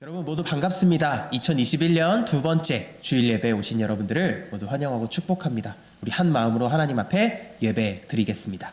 여러분 모두 반갑습니다. 2021년 두 번째 주일 예배에 오신 여러분들을 모두 환영하고 축복합니다. 우리 한 마음으로 하나님 앞에 예배 드리겠습니다.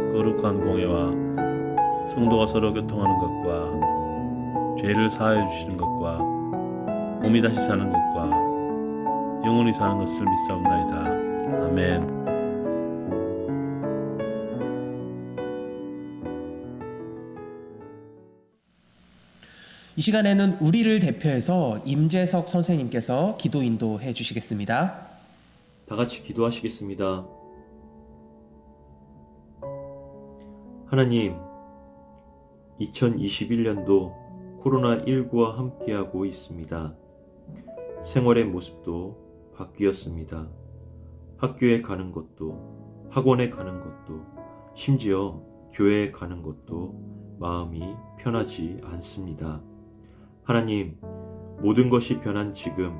거룩한 공예와 성도가 서로 교통하는 것과 죄를 사하여 주시는 것과 몸이 다시 사는 것과 영원히 사는 것을 믿사옵나이다. 아멘. 이 시간에는 우리를 대표해서 임재석 선생님께서 기도 인도해 주시겠습니다. 다 같이 기도하시겠습니다. 하나님, 2021년도 코로나19와 함께하고 있습니다. 생활의 모습도 바뀌었습니다. 학교에 가는 것도, 학원에 가는 것도, 심지어 교회에 가는 것도 마음이 편하지 않습니다. 하나님, 모든 것이 변한 지금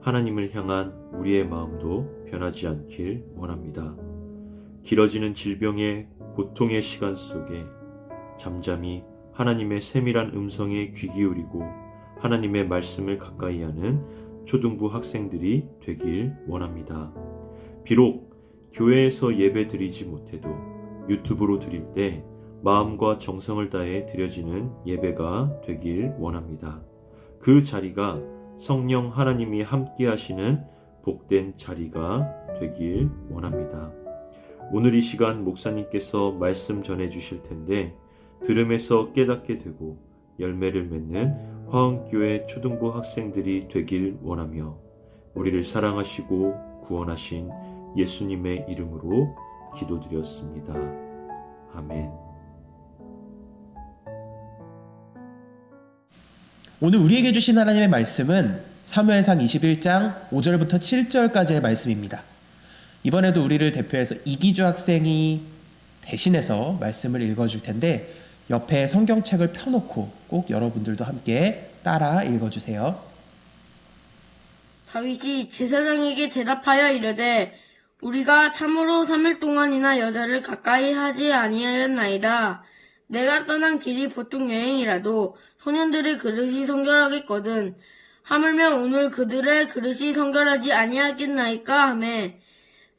하나님을 향한 우리의 마음도 변하지 않길 원합니다. 길어지는 질병의 고통의 시간 속에 잠잠히 하나님의 세밀한 음성에 귀 기울이고 하나님의 말씀을 가까이 하는 초등부 학생들이 되길 원합니다. 비록 교회에서 예배 드리지 못해도 유튜브로 드릴 때 마음과 정성을 다해 드려지는 예배가 되길 원합니다. 그 자리가 성령 하나님이 함께 하시는 복된 자리가 되길 원합니다. 오늘 이 시간 목사님께서 말씀 전해 주실 텐데 들음에서 깨닫게 되고 열매를 맺는 화흥교회 초등부 학생들이 되길 원하며 우리를 사랑하시고 구원하신 예수님의 이름으로 기도드렸습니다. 아멘. 오늘 우리에게 주신 하나님의 말씀은 사무엘상 21장 5절부터 7절까지의 말씀입니다. 이번에도 우리를 대표해서 이기주 학생이 대신해서 말씀을 읽어줄 텐데 옆에 성경책을 펴놓고 꼭 여러분들도 함께 따라 읽어주세요. 다윗이 제사장에게 대답하여 이르되 우리가 참으로 3일 동안이나 여자를 가까이 하지 아니하였나이다. 내가 떠난 길이 보통 여행이라도 소년들의 그릇이 성결하겠거든. 하물며 오늘 그들의 그릇이 성결하지 아니하겠나이까 하매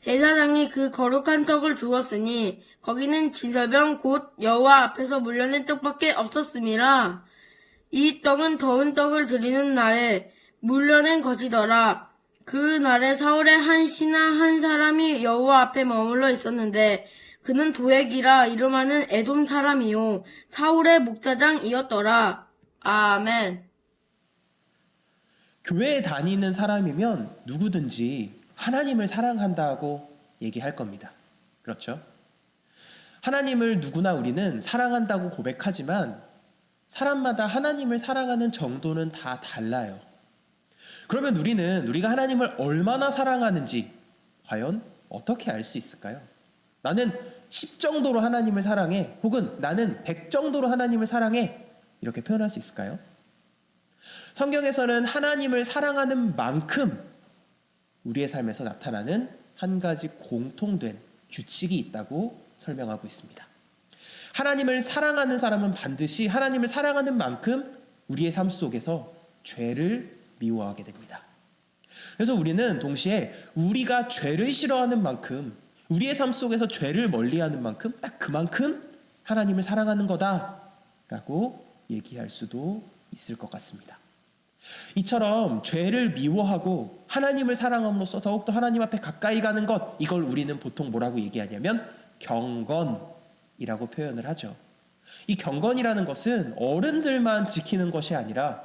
제사장이 그 거룩한 떡을 주었으니 거기는 진설병 곧 여호와 앞에서 물려낸 떡밖에 없었음이라. 이 떡은 더운 떡을 드리는 날에 물려낸 것이더라. 그 날에 사울의 한 신하 한 사람이 여호와 앞에 머물러 있었는데 그는 도액이라 이름하는 에돔 사람이요 사울의 목자장이었더라. 아멘. 교회에 다니는 사람이면 누구든지 하나님을 사랑한다고 얘기할 겁니다. 그렇죠? 하나님을 누구나 우리는 사랑한다고 고백하지만 사람마다 하나님을 사랑하는 정도는 다 달라요. 그러면 우리는 우리가 하나님을 얼마나 사랑하는지 과연 어떻게 알 수 있을까요? 나는 10 정도로 하나님을 사랑해 혹은 나는 100 정도로 하나님을 사랑해 이렇게 표현할 수 있을까요? 성경에서는 하나님을 사랑하는 만큼 우리의 삶에서 나타나는 한 가지 공통된 규칙이 있다고 설명하고 있습니다. 하나님을 사랑하는 사람은 반드시 하나님을 사랑하는 만큼 우리의 삶 속에서 죄를 미워하게 됩니다. 그래서 우리는 동시에 우리가 죄를 싫어하는 만큼 우리의 삶 속에서 죄를 멀리하는 만큼 딱 그만큼 하나님을 사랑하는 거다라고 얘기할 수도 있을 것 같습니다. 이처럼 죄를 미워하고 하나님을 사랑함으로써 더욱더 하나님 앞에 가까이 가는 것 이걸 우리는 보통 뭐라고 얘기하냐면 경건이라고 표현을 하죠. 이 경건이라는 것은 어른들만 지키는 것이 아니라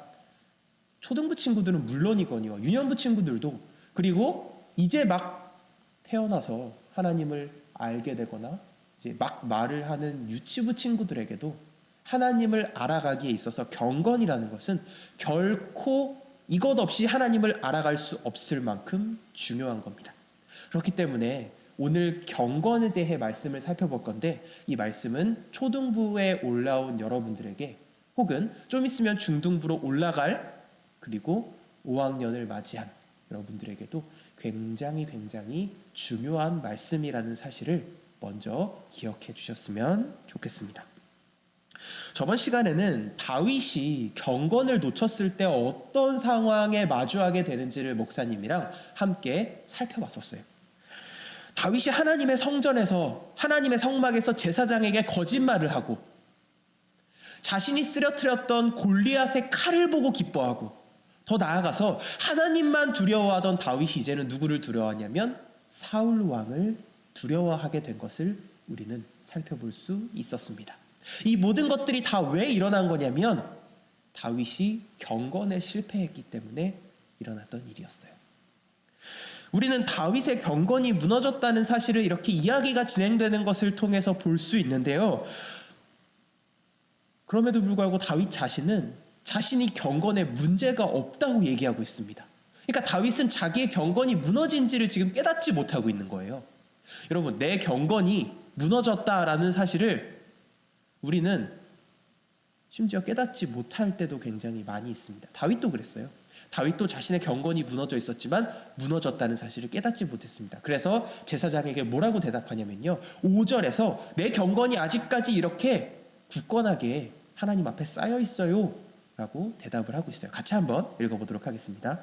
초등부 친구들은 물론이거니와 유년부 친구들도 그리고 이제 막 태어나서 하나님을 알게 되거나 이제 막 말을 하는 유치부 친구들에게도 하나님을 알아가기에 있어서 경건이라는 것은 결코 이것 없이 하나님을 알아갈 수 없을 만큼 중요한 겁니다. 그렇기 때문에 오늘 경건에 대해 말씀을 살펴볼 건데 이 말씀은 초등부에 올라온 여러분들에게 혹은 좀 있으면 중등부로 올라갈 그리고 5학년을 맞이한 여러분들에게도 굉장히 굉장히 중요한 말씀이라는 사실을 먼저 기억해 주셨으면 좋겠습니다. 저번 시간에는 다윗이 경건을 놓쳤을 때 어떤 상황에 마주하게 되는지를 목사님이랑 함께 살펴봤었어요. 다윗이 하나님의 성전에서 하나님의 성막에서 제사장에게 거짓말을 하고 자신이 쓰러뜨렸던 골리앗의 칼을 보고 기뻐하고 더 나아가서 하나님만 두려워하던 다윗이 이제는 누구를 두려워하냐면 사울 왕을 두려워하게 된 것을 우리는 살펴볼 수 있었습니다. 이 모든 것들이 다 왜 일어난 거냐면 다윗이 경건에 실패했기 때문에 일어났던 일이었어요. 우리는 다윗의 경건이 무너졌다는 사실을 이렇게 이야기가 진행되는 것을 통해서 볼 수 있는데요. 그럼에도 불구하고 다윗 자신은 자신이 경건에 문제가 없다고 얘기하고 있습니다. 그러니까 다윗은 자기의 경건이 무너진지를 지금 깨닫지 못하고 있는 거예요. 여러분, 내 경건이 무너졌다라는 사실을 우리는 심지어 깨닫지 못할 때도 굉장히 많이 있습니다. 다윗도 그랬어요. 다윗도 자신의 경건이 무너져 있었지만 무너졌다는 사실을 깨닫지 못했습니다. 그래서 제사장에게 뭐라고 대답하냐면요. 5절에서 내 경건이 아직까지 이렇게 굳건하게 하나님 앞에 쌓여 있어요. 라고 대답을 하고 있어요. 같이 한번 읽어보도록 하겠습니다.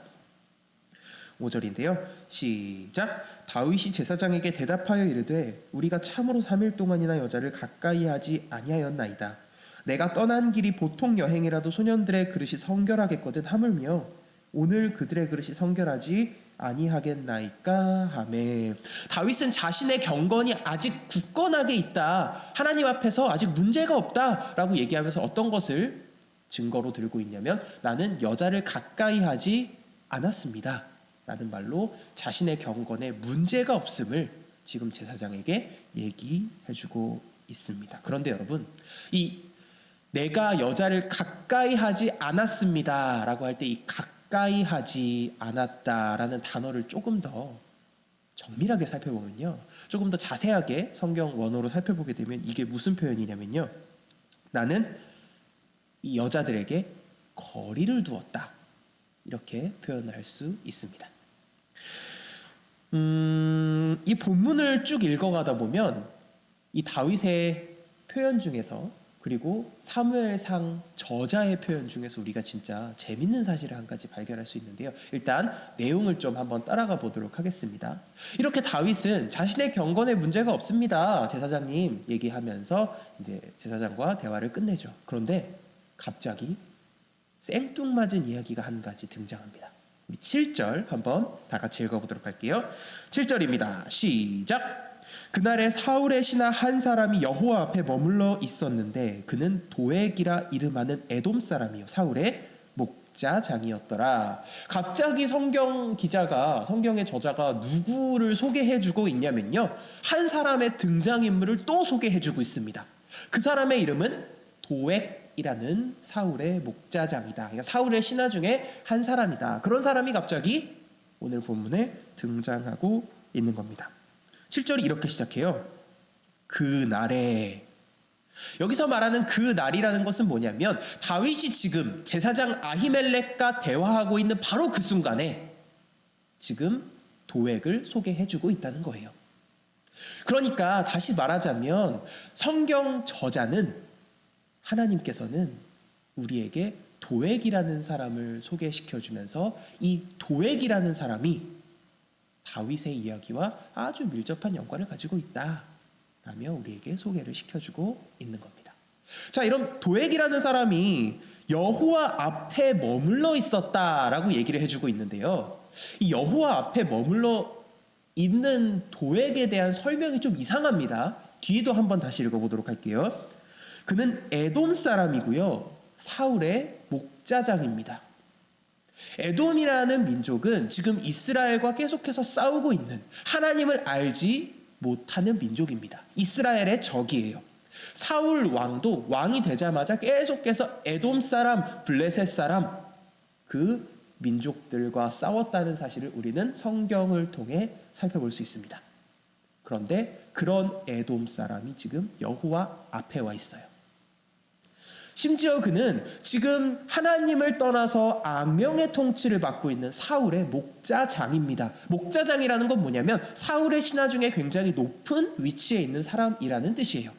5절인데요. 시작. 다윗이 제사장에게 대답하여 이르되 우리가 참으로 3일 동안이나 여자를 가까이 하지 아니하였나이다. 내가 떠난 길이 보통 여행이라도 소년들의 그릇이 성결하겠거든 하물며 오늘 그들의 그릇이 성결하지 아니하겠나이까 하매 다윗은 자신의 경건이 아직 굳건하게 있다 하나님 앞에서 아직 문제가 없다라고 얘기하면서 어떤 것을 증거로 들고 있냐면 나는 여자를 가까이 하지 않았습니다 라는 말로 자신의 경건에 문제가 없음을 지금 제사장에게 얘기해 주고 있습니다 그런데 여러분 이 내가 여자를 가까이 하지 않았습니다. 라고 할 때 이 가까이 하지 않았다 라는 단어를 조금 더 정밀하게 살펴보면요. 조금 더 자세하게 성경 원어로 살펴보게 되면 이게 무슨 표현이냐면요. 나는 이 여자들에게 거리를 두었다. 이렇게 표현을 할 수 있습니다. 음, 이 본문을 쭉 읽어가다 보면 이 다윗의 표현 중에서 그리고 사무엘상 저자의 표현 중에서 우리가 진짜 재밌는 사실을 한 가지 발견할 수 있는데요. 일단 내용을 좀 한번 따라가 보도록 하겠습니다. 이렇게 다윗은 자신의 경건에 문제가 없습니다. 제사장님 얘기하면서 이제 제사장과 대화를 끝내죠. 그런데 갑자기 생뚱맞은 이야기가 한 가지 등장합니다. 우리 7절 한번 다 같이 읽어보도록 할게요. 7절입니다. 시작. 그날에 사울의 신하 한 사람이 여호와 앞에 머물러 있었는데 그는 도액이라 이름하는 에돔 사람이요 사울의 목자장이었더라. 갑자기 성경 기자가 성경의 저자가 누구를 소개해주고 있냐면요 한 사람의 등장 인물을 또 소개해주고 있습니다. 그 사람의 이름은 도액 이라는 사울의 목자장이다. 그러니까 사울의 신하 중에 한 사람이다. 그런 사람이 갑자기 오늘 본문에 등장하고 있는 겁니다. 7절이 이렇게 시작해요. 그 날에 여기서 말하는 그 날이라는 것은 뭐냐면 다윗이 지금 제사장 아히멜렉과 대화하고 있는 바로 그 순간에 지금 도액을 소개해 주고 있다는 거예요. 그러니까 다시 말하자면 성경 저자는 하나님께서는 우리에게 도액이라는 사람을 소개시켜 주면서 이 도액이라는 사람이 다윗의 이야기와 아주 밀접한 연관을 가지고 있다. 라며 우리에게 소개를 시켜주고 있는 겁니다. 자, 이런 도액이라는 사람이 여호와 앞에 머물러 있었다라고 얘기를 해주고 있는데요. 이 여호와 앞에 머물러 있는 도액에 대한 설명이 좀 이상합니다. 뒤에도 한번 다시 읽어보도록 할게요. 그는 에돔 사람이고요. 사울의 목자장입니다. 에돔이라는 민족은 지금 이스라엘과 계속해서 싸우고 있는 하나님을 알지 못하는 민족입니다. 이스라엘의 적이에요. 사울 왕도 왕이 되자마자 계속해서 에돔 사람, 블레셋 사람 그 민족들과 싸웠다는 사실을 우리는 성경을 통해 살펴볼 수 있습니다. 그런데 그런 에돔 사람이 지금 여호와 앞에 와 있어요. 심지어 그는 지금 하나님을 떠나서 악명의 통치를 받고 있는 사울의 목자장입니다. 목자장이라는 건 뭐냐면 사울의 신하 중에 굉장히 높은 위치에 있는 사람이라는 뜻이에요.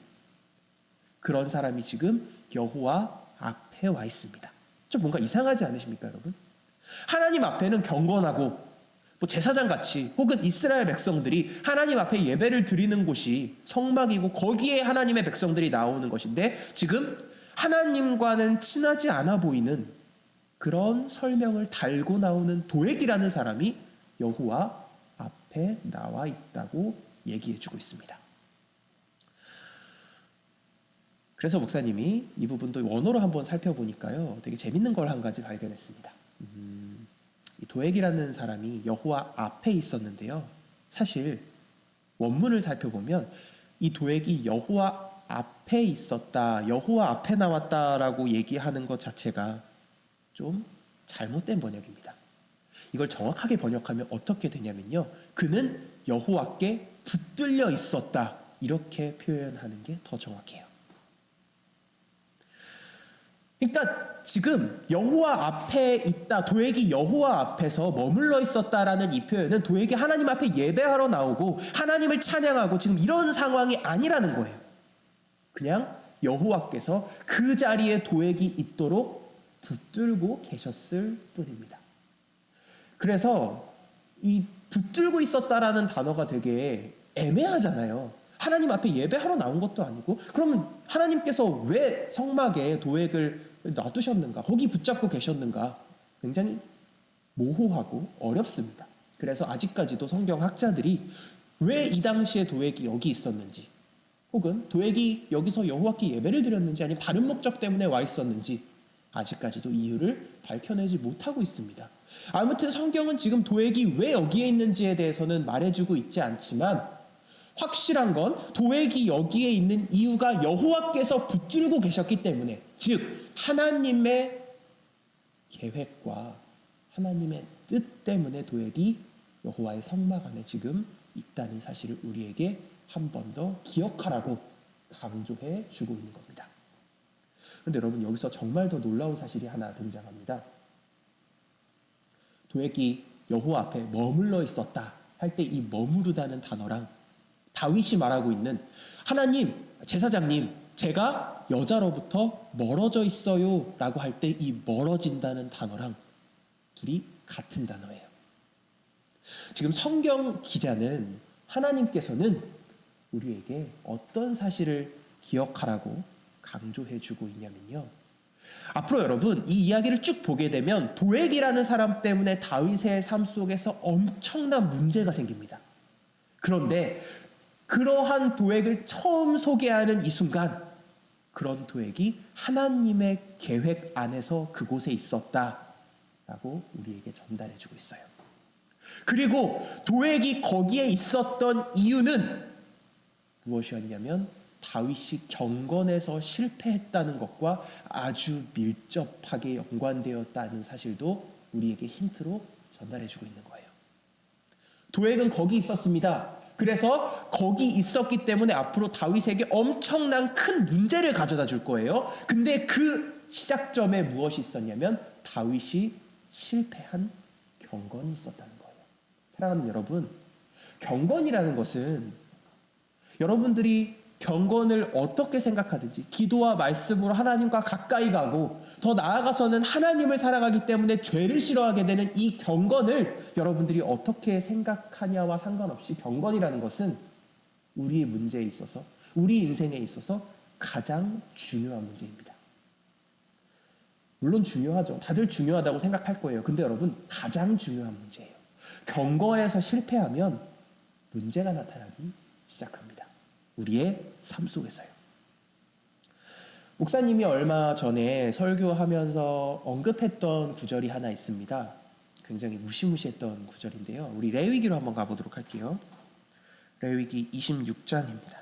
그런 사람이 지금 여호와 앞에 와 있습니다. 좀 뭔가 이상하지 않으십니까, 여러분? 하나님 앞에는 경건하고 뭐 제사장 같이 혹은 이스라엘 백성들이 하나님 앞에 예배를 드리는 곳이 성막이고 거기에 하나님의 백성들이 나오는 것인데 지금 하나님과는 친하지 않아 보이는 그런 설명을 달고 나오는 도액이라는 사람이 여호와 앞에 나와 있다고 얘기해 주고 있습니다. 그래서 목사님이 이 부분도 원어로 한번 살펴보니까요, 되게 재밌는 걸 한 가지 발견했습니다. 음, 이 도액이라는 사람이 여호와 앞에 있었는데요. 사실 원문을 살펴보면 이 도액이 여호와 앞에 있었다, 여호와 앞에 나왔다라고 얘기하는 것 자체가 좀 잘못된 번역입니다. 이걸 정확하게 번역하면 어떻게 되냐면요. 그는 여호와께 붙들려 있었다. 이렇게 표현하는 게 더 정확해요. 그러니까 지금 여호와 앞에 있다 도액이 여호와 앞에서 머물러 있었다라는 이 표현은 도액이 하나님 앞에 예배하러 나오고 하나님을 찬양하고 지금 이런 상황이 아니라는 거예요. 그냥 여호와께서 그 자리에 도액이 있도록 붙들고 계셨을 뿐입니다. 그래서 이 붙들고 있었다라는 단어가 되게 애매하잖아요. 하나님 앞에 예배하러 나온 것도 아니고 그러면 하나님께서 왜 성막에 도액을 놔두셨는가? 거기 붙잡고 계셨는가? 굉장히 모호하고 어렵습니다. 그래서 아직까지도 성경 학자들이 왜 이 당시에 도액이 여기 있었는지 혹은 도액이 여기서 여호와께 예배를 드렸는지 아니면 다른 목적 때문에 와 있었는지 아직까지도 이유를 밝혀내지 못하고 있습니다. 아무튼 성경은 지금 도액이 왜 여기에 있는지에 대해서는 말해주고 있지 않지만 확실한 건 도액이 여기에 있는 이유가 여호와께서 붙들고 계셨기 때문에 즉 하나님의 계획과 하나님의 뜻 때문에 도액이 여호와의 성막 안에 지금 있다는 사실을 우리에게 한 번 더 기억하라고 강조해 주고 있는 겁니다. 그런데 여러분 여기서 정말 더 놀라운 사실이 하나 등장합니다. 도액이 여호와 앞에 머물러 있었다 할 때 이 머무르다는 단어랑 다윗이 말하고 있는 하나님 제사장님 제가 여자로부터 멀어져 있어요 라고 할 때 이 멀어진다는 단어랑 둘이 같은 단어예요. 지금 성경 기자는 하나님께서는 우리에게 어떤 사실을 기억하라고 강조해 주고 있냐면요. 앞으로 여러분 이 이야기를 쭉 보게 되면 도액이라는 사람 때문에 다윗의 삶 속에서 엄청난 문제가 생깁니다. 그런데 그러한 도액을 처음 소개하는 이 순간 그런 도액이 하나님의 계획 안에서 그곳에 있었다라고 우리에게 전달해 주고 있어요. 그리고 도액이 거기에 있었던 이유는 무엇이었냐면 다윗이 경건에서 실패했다는 것과 아주 밀접하게 연관되었다는 사실도 우리에게 힌트로 전달해 주고 있는 거예요. 도액은 거기 있었습니다. 그래서 거기 있었기 때문에 앞으로 다윗에게 엄청난 큰 문제를 가져다 줄 거예요. 근데 그 시작점에 무엇이 있었냐면 다윗이 실패한 경건이 있었다는 거예요. 사랑하는 여러분, 경건이라는 것은 여러분들이 경건을 어떻게 생각하든지 기도와 말씀으로 하나님과 가까이 가고 더 나아가서는 하나님을 사랑하기 때문에 죄를 싫어하게 되는 이 경건을 여러분들이 어떻게 생각하냐와 상관없이 경건이라는 것은 우리의 문제에 있어서 우리 인생에 있어서 가장 중요한 문제입니다. 물론 중요하죠. 다들 중요하다고 생각할 거예요. 근데 여러분 가장 중요한 문제예요. 경건에서 실패하면 문제가 나타나기 시작합니다. 우리의 삶 속에서요. 목사님이 얼마 전에 설교하면서 언급했던 구절이 하나 있습니다. 굉장히 무시무시했던 구절인데요. 우리 레위기로 한번 가보도록 할게요. 레위기 26장입니다.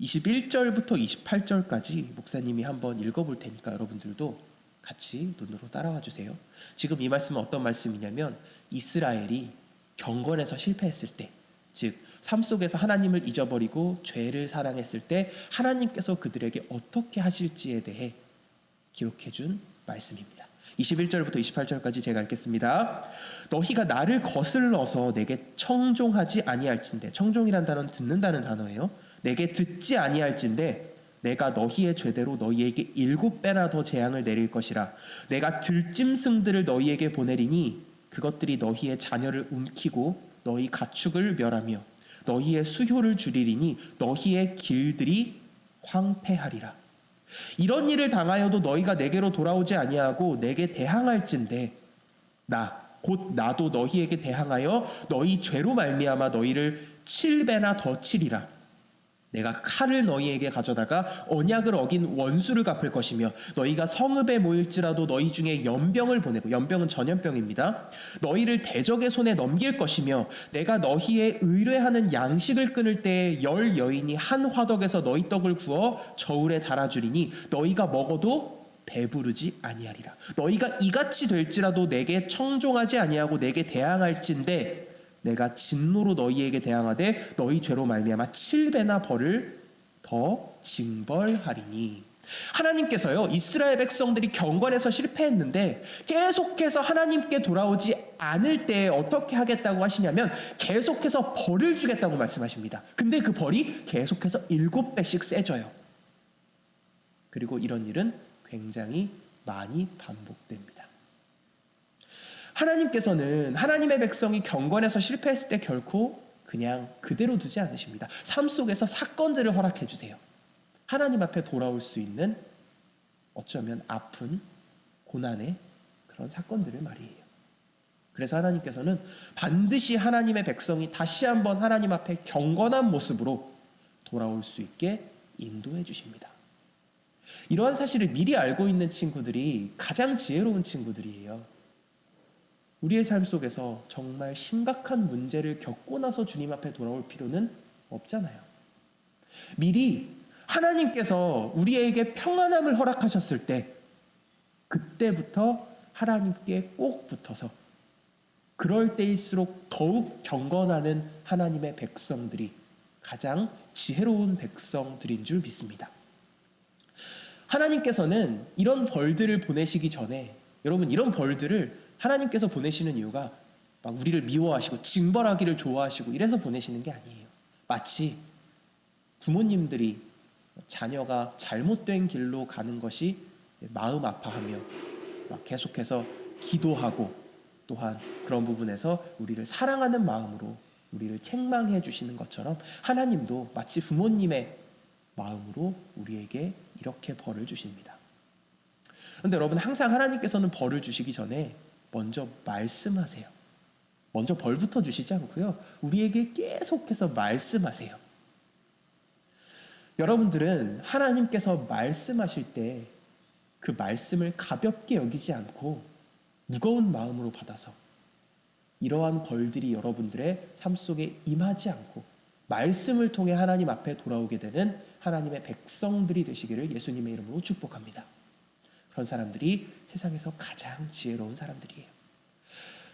21절부터 28절까지 목사님이 한번 읽어볼 테니까 여러분들도 같이 눈으로 따라와 주세요. 지금 이 말씀은 어떤 말씀이냐면 이스라엘이 경건에서 실패했을 때, 즉, 삶 속에서 하나님을 잊어버리고 죄를 사랑했을 때 하나님께서 그들에게 어떻게 하실지에 대해 기록해 준 말씀입니다. 21절부터 28절까지 제가 읽겠습니다. 너희가 나를 거슬러서 내게 청종하지 아니할진대 청종이란 단어는 듣는다는 단어예요. 내게 듣지 아니할진대 내가 너희의 죄대로 너희에게 일곱 배나 더 재앙을 내릴 것이라 내가 들짐승들을 너희에게 보내리니 그것들이 너희의 자녀를 움키고 너희 가축을 멸하며 너희의 수효를 줄이리니 너희의 길들이 황폐하리라. 이런 일을 당하여도 너희가 내게로 돌아오지 아니하고 내게 대항할진대. 나 곧 나도 너희에게 대항하여 너희 죄로 말미암아 너희를 칠배나 더 치리라 내가 칼을 너희에게 가져다가 언약을 어긴 원수를 갚을 것이며 너희가 성읍에 모일지라도 너희 중에 연병을 보내고 연병은 전염병입니다. 너희를 대적의 손에 넘길 것이며 내가 너희의 의뢰하는 양식을 끊을 때에 열 여인이 한 화덕에서 너희 떡을 구워 저울에 달아주리니 너희가 먹어도 배부르지 아니하리라. 너희가 이같이 될지라도 내게 청종하지 아니하고 내게 대항할진대 내가 진노로 너희에게 대항하되 너희 죄로 말미암아 칠배나 벌을 더 징벌하리니 하나님께서요, 이스라엘 백성들이 경건에서 실패했는데 계속해서 하나님께 돌아오지 않을 때 어떻게 하겠다고 하시냐면 계속해서 벌을 주겠다고 말씀하십니다. 근데 그 벌이 계속해서 일곱 배씩 세져요. 그리고 이런 일은 굉장히 많이 반복됩니다. 하나님께서는 하나님의 백성이 경건에서 실패했을 때 결코 그냥 그대로 두지 않으십니다. 삶 속에서 사건들을 허락해 주세요. 하나님 앞에 돌아올 수 있는 어쩌면 아픈 고난의 그런 사건들을 말이에요. 그래서 하나님께서는 반드시 하나님의 백성이 다시 한번 하나님 앞에 경건한 모습으로 돌아올 수 있게 인도해 주십니다. 이러한 사실을 미리 알고 있는 친구들이 가장 지혜로운 친구들이에요. 우리의 삶 속에서 정말 심각한 문제를 겪고 나서 주님 앞에 돌아올 필요는 없잖아요. 미리 하나님께서 우리에게 평안함을 허락하셨을 때, 그때부터 하나님께 꼭 붙어서 그럴 때일수록 더욱 경건하는 하나님의 백성들이 가장 지혜로운 백성들인 줄 믿습니다. 하나님께서는 이런 벌들을 보내시기 전에 여러분 이런 벌들을 하나님께서 보내시는 이유가 막 우리를 미워하시고 징벌하기를 좋아하시고 이래서 보내시는 게 아니에요. 마치 부모님들이 자녀가 잘못된 길로 가는 것이 마음 아파하며 막 계속해서 기도하고 또한 그런 부분에서 우리를 사랑하는 마음으로 우리를 책망해 주시는 것처럼 하나님도 마치 부모님의 마음으로 우리에게 이렇게 벌을 주십니다. 그런데 여러분 항상 하나님께서는 벌을 주시기 전에 먼저 말씀하세요. 먼저 벌부터 주시지 않고요. 우리에게 계속해서 말씀하세요. 여러분들은 하나님께서 말씀하실 때 그 말씀을 가볍게 여기지 않고 무거운 마음으로 받아서 이러한 벌들이 여러분들의 삶 속에 임하지 않고 말씀을 통해 하나님 앞에 돌아오게 되는 하나님의 백성들이 되시기를 예수님의 이름으로 축복합니다. 그런 사람들이 세상에서 가장 지혜로운 사람들이에요.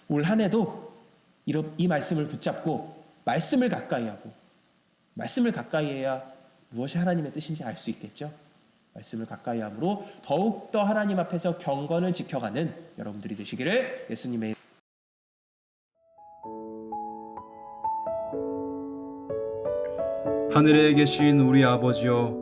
올 한 해도 이 말씀을 붙잡고 말씀을 가까이 하고 말씀을 가까이 해야 무엇이 하나님의 뜻인지 알 수 있겠죠. 말씀을 가까이 함으로 더욱더 하나님 앞에서 경건을 지켜가는 여러분들이 되시기를 예수님의 하늘에 계신 우리 아버지여